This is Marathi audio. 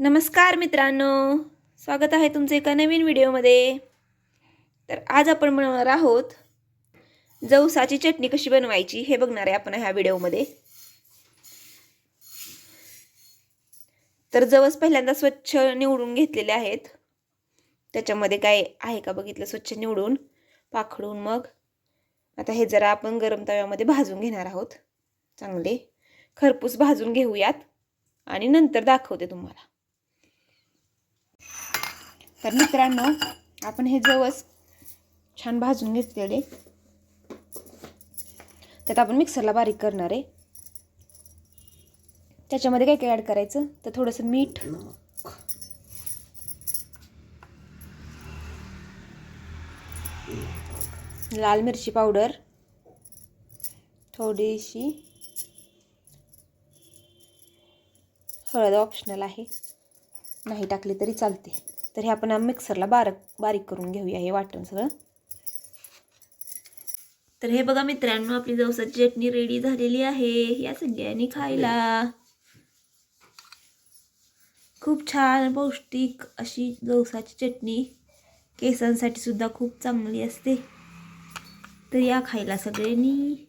नमस्कार मित्रांनो. स्वागत आहे तुमचं एका नवीन व्हिडिओमध्ये. तर आज आपण बनवणार आहोत जवसाची चटणी कशी बनवायची हे बघणार आहे आपण ह्या व्हिडिओमध्ये. तर जवस पहिल्यांदा स्वच्छ निवडून घेतलेले आहेत. त्याच्यामध्ये काय आहे का बघितलं? स्वच्छ निवडून पाखडून मग. आता हे जरा आपण गरम तव्यामध्ये भाजून घेणार आहोत. चांगले. खरपूस भाजून घेऊयात. आणि नंतर दाखवते तुम्हाला. तर मित्रांनो आपण हे जवस छान भाजून घेतलेले. त्यात आपण मिक्सरला बारीक करणार आहे. त्याच्यामध्ये काय काय ॲड करायचं? तर थोडंसं मीठ. लाल मिरची पावडर. थोडीशी. हळद ऑप्शनल आहे. नाही टाकली तरी चालते. तर हे आपण मिक्सरला बारीक बारीक करून घेऊया हे वाटण सगळं. तर हे बघा मित्रांनो आपली जवसाची चटणी रेडी झालेली आहे. या सगळ्यांनी खायला. खूप छान पौष्टिक अशी जवसाची चटणी. केसांसाठी सुद्धा खूप चांगली असते. तर या खायला सगळ्यांनी.